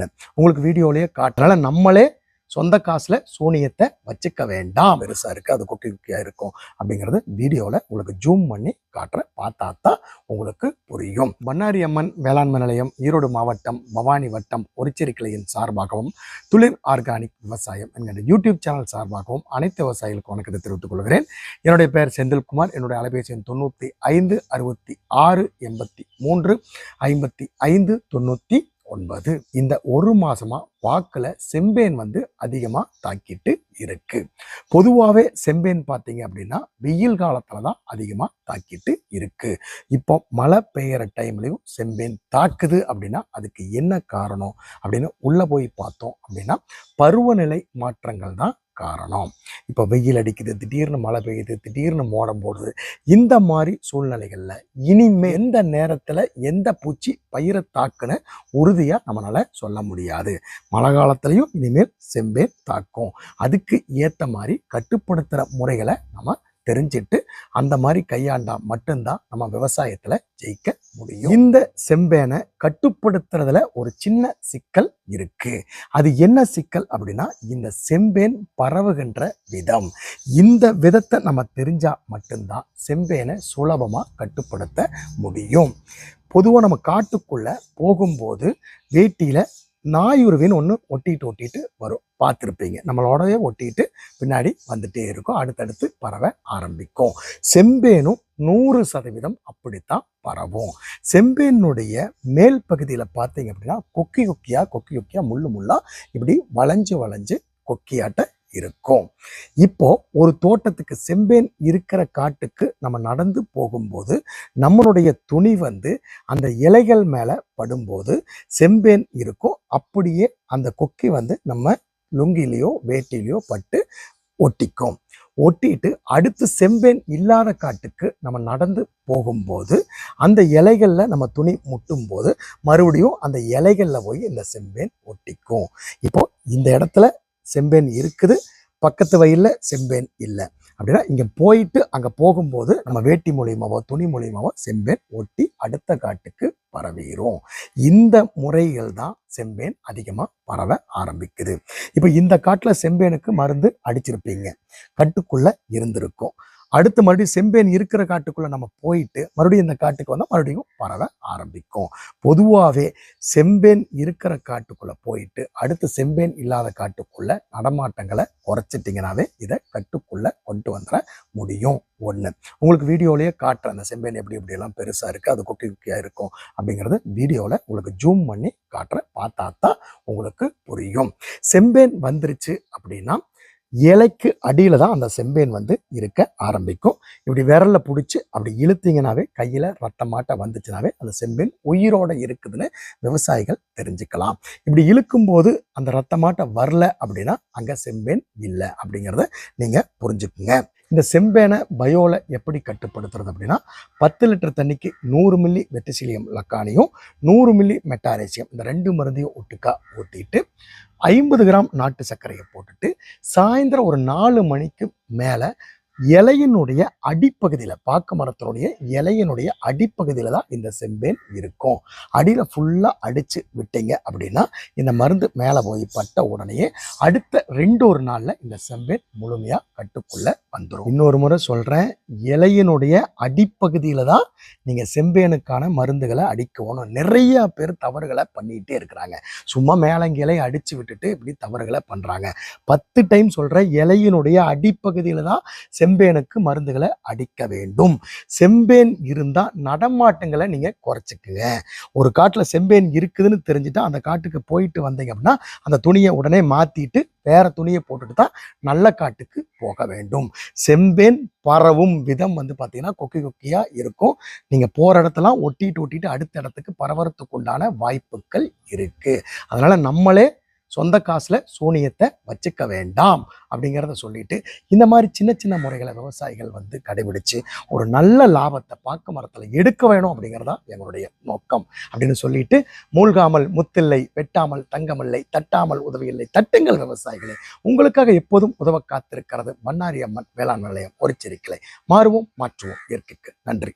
காட்டினேன் உங்களுக்கு வீடியோலேயே காட்டுறனால நம்மளே சொந்த காசில் சூனியத்தை வச்சுக்க வேண்டாம். பெருசாக இருக்குது அது குட்டி குக்கியாக இருக்கும் அப்படிங்கிறது வீடியோவில் உங்களுக்கு ஜூம் பண்ணி காட்டுறேன். பார்த்தா தான் உங்களுக்கு புரியும். பண்ணாரி அம்மன் வேளாண்மை நிலையம் ஈரோடு மாவட்டம் பவானி வட்டம் ஒரிச்சேரி கிளையின் சார்பாகவும் துளிர் ஆர்கானிக் விவசாயம் என்கிற யூடியூப் சேனல் சார்பாகவும் அனைத்து விவசாயிகளுக்கும் வணக்கத்தை தெரிவித்துக் கொள்கிறேன். என்னுடைய பெயர் செந்தில்குமார். என்னுடைய அலைபேசி எண் தொண்ணூற்றி ஐந்து அறுபத்தி ஆறு எண்பத்தி மூன்று ஐம்பத்தி ஐந்து தொண்ணூற்றி ஒன்பது. இந்த ஒரு மாசமா வாக்குல செம்பேன் வந்து அதிகமா தாக்கிட்டு இருக்கு. பொதுவாகவே செம்பேன் பார்த்தீங்க அப்படின்னா வெயில் காலத்தில் தான் அதிகமா தாக்கிட்டு இருக்கு. இப்போ மழை பெய்யற டைம்லயும் செம்பேன் தாக்குது அப்படின்னா அதுக்கு என்ன காரணம் அப்படின்னு உள்ள போய் பார்த்தோம் அப்படின்னா பருவநிலை மாற்றங்கள் தான் காரணம். இப்போ வெயில் அடிக்குது திடீர்னு மழை பெய்யுது திடீர்னு மோடம் போடுது. இந்த மாதிரி சூழ்நிலைகளில் இனிமே எந்த நேரத்தில் எந்த பூச்சி பயிரை தாக்குன்னு உறுதியாக நம்மளால சொல்ல முடியாது. மழை காலத்துலயும் இனிமேல் செம்பே தாக்கும். அதுக்கு ஏற்ற மாதிரி கட்டுப்படுத்துகிற முறைகளை நம்ம தெரிஞ்சிட்டு அந்த மாதிரி கையாண்டா மட்டும்தான் நம்ம விவசாயத்துல ஜெயிக்க முடியும். இந்த செம்பேனை கட்டுப்படுத்துறதுல ஒரு சின்ன சிக்கல் இருக்கு. அது என்ன சிக்கல் அப்படின்னா இந்த செம்பேன் பரவுகின்ற விதம். இந்த விதத்தை நம்ம தெரிஞ்சா மட்டும்தான் செம்பேனை சுலபமா கட்டுப்படுத்த முடியும். பொதுவாக நம்ம காட்டுக்குள்ளே போகும்போது வேட்டியில் நாயுருவின்னு ஒன்று ஒட்டிட்டு ஒட்டிட்டு வரும். பார்த்துருப்பீங்க. நம்மளோடவே ஒட்டிட்டு பின்னாடி வந்துட்டே இருக்கும். அடுத்தடுத்து பரவ ஆரம்பிக்கும். செம்பேனும் நூறு சதவீதம் அப்படித்தான் பரவும். செம்பேனுடைய மேல் பகுதியில் பார்த்தீங்க அப்படின்னா கொக்கி கொக்கியாக கொக்கி கொக்கியாக முள்ளு முள்ளாக இப்படி வளைஞ்சு வளைஞ்சு கொக்கியாட்ட இருக்கும். இப்போ ஒரு தோட்டத்துக்கு செம்பேன் இருக்கிற காட்டுக்கு நம்ம நடந்து போகும்போது நம்மளுடைய துணி வந்து அந்த இலைகள் மேலே படும்போது செம்பேன் இருக்கும். அப்படியே அந்த கொக்கி வந்து நம்ம லுங்கிலேயோ வேட்டிலேயோ பட்டு ஒட்டிக்கும். ஒட்டிட்டு அடுத்து செம்பேன் இல்லாத காட்டுக்கு நம்ம நடந்து போகும்போது அந்த இலைகளில் நம்ம துணி முட்டும் போது மறுபடியும் அந்த இலைகளில் போய் இந்த செம்பேன் ஒட்டிக்கும். இப்போ இந்த இடத்துல செம்பேன் இருக்குது. பக்கத்து வயலில் செம்பேன் இல்லை. அப்படின்னா இங்கே போயிட்டு அங்கே போகும்போது நம்ம வேட்டி மூலியமாவோ துணி மூலியமாவோ செம்பேன் ஒட்டி அடுத்த காட்டுக்கு பரவிடும் இந்த முறைகள் தான் செம்பேன் அதிகமாக பரவ ஆரம்பிக்குது. இப்போ இந்த காட்டில் செம்பேனுக்கு மருந்து அடிச்சிருப்பீங்க. கட்டுக்குள்ளே இருந்திருக்கும். அடுத்து மறுபடியும் செம்பேன் இருக்கிற காட்டுக்குள்ள நம்ம போயிட்டு மறுபடியும் இந்த காட்டுக்கு வந்தால் மறுபடியும் பரவ ஆரம்பிக்கும். பொதுவாகவே செம்பேன் இருக்கிற காட்டுக்குள்ளே போயிட்டு அடுத்து செம்பேன் இல்லாத காட்டுக்குள்ள நடமாட்டங்களை குறைச்சிட்டிங்கனாவே இதை கட்டுக்குள்ள கொண்டு வந்துட முடியும். ஒன்று உங்களுக்கு வீடியோலேயே காட்டுறேன் அந்த செம்பேன் எப்படி எப்படியெல்லாம் பெருசாக இருக்குது அது குட்டி குட்டியாக இருக்கும் அப்படிங்கிறது வீடியோவில் உங்களுக்கு ஜூம் பண்ணி காட்டுறேன் பார்த்தா தான் உங்களுக்கு புரியும். செம்பேன் வந்துருச்சு அப்படின்னா இலைக்கு அடியில் தான் அந்த செம்பேன் வந்து இருக்க ஆரம்பிக்கும். இப்படி விரலில் பிடிச்சி அப்படி இழுத்தீங்கனாவே கையில் ரத்தமாட்ட வந்துச்சுனாவே அந்த செம்பேன் உயிரோட இருக்குதுன்னு விவசாயிகள் தெரிஞ்சுக்கலாம். இப்படி இழுக்கும்போது அந்த ரத்தமாட்ட வரல அப்படின்னா அங்கே செம்பேன் இல்லை அப்படிங்கிறத நீங்கள் புரிஞ்சுக்குங்க. இந்த செம்பேனை பயோவில் எப்படி கட்டுப்படுத்துறது அப்படின்னா பத்து லிட்டர் தண்ணிக்கு நூறு மில்லி வெட்டிசிலியம் லக்கானியும் நூறு மில்லி மெட்டாரேசியம் இந்த ரெண்டு மருந்தையும் ஒட்டுக்கா ஊற்றிட்டு ஐம்பது கிராம் நாட்டு சர்க்கரையை போட்டுட்டு சாயந்தரம் ஒரு நாலு மணிக்கு மேலே இலையினுடைய அடிப்பகுதியில் பாக்கு மரத்தினுடைய இலையினுடைய அடிப்பகுதியில் தான் இந்த செம்பேன் இருக்கும். அடியில் ஃபுல்லாக அடித்து விட்டீங்க அப்படின்னா இந்த மருந்து மேலே போய் பட்ட உடனே அடுத்த ரெண்டு ஒரு நாளில் இந்த செம்பேன் முழுமையாக கட்டுக்குள்ள வந்துடும் இன்னொரு முறை சொல்கிறேன் இலையினுடைய அடிப்பகுதியில் தான் நீங்கள் செம்பேனுக்கான மருந்துகளை அடிக்கணும். நிறைய பேர் தவறுகளை பண்ணிகிட்டே இருக்கிறாங்க. சும்மா மேலங்கிளை அடித்து விட்டுட்டு இப்படி தவறுகளை பண்ணுறாங்க பத்து டைம் சொல்கிற இலையினுடைய அடிப்பகுதியில் தான் செம்பேனுக்கு மருந்துகளை அடிக்க வேண்டும். செம்பேன் இருந்தால் நடமாட்டங்களை நீங்கள் குறைச்சிக்குங்க. ஒரு காட்டில் செம்பேன் இருக்குதுன்னு தெரிஞ்சுட்டா அந்த காட்டுக்கு போயிட்டு வந்தீங்க அப்படின்னா அந்த துணியை உடனே மாற்றிட்டு வேற துணியை போட்டுட்டு தான் நல்ல காட்டுக்கு போக வேண்டும். செம்பேன் பரவும் விதம் வந்து பார்த்தீங்கன்னா கொக்கி கொக்கியாக இருக்கும். நீங்கள் போகிற இடத்தெல்லாம் ஒட்டிட்டு ஒட்டிட்டு அடுத்த இடத்துக்கு பரவறதுக்கு உண்டான வாய்ப்புகள் இருக்குது அதனால் நம்மளே சொந்த காசில் சூனியத்தை வச்சுக்க வேண்டாம் அப்படிங்கிறத சொல்லிட்டு இந்த மாதிரி சின்ன சின்ன முறைகளை விவசாயிகள் வந்து கடைபிடிச்சு ஒரு நல்ல லாபத்தை பாக்கு மரத்தில் எடுக்க வேணும் அப்படிங்கிறதா எங்களுடைய நோக்கம் அப்படின்னு சொல்லிட்டு மூழ்காமல் முத்தில்லை வெட்டாமல் தங்கமில்லை தட்டாமல் உதவியில்லை தட்டுங்கள் விவசாயிகளை. உங்களுக்காக எப்போதும் உதவ காத்திருக்கிறது மன்னாரி அம்மன் வேளாண் நிலையம் ஒரு மாறுவோம் மாற்றுவோம் இயற்கைக்கு. நன்றி.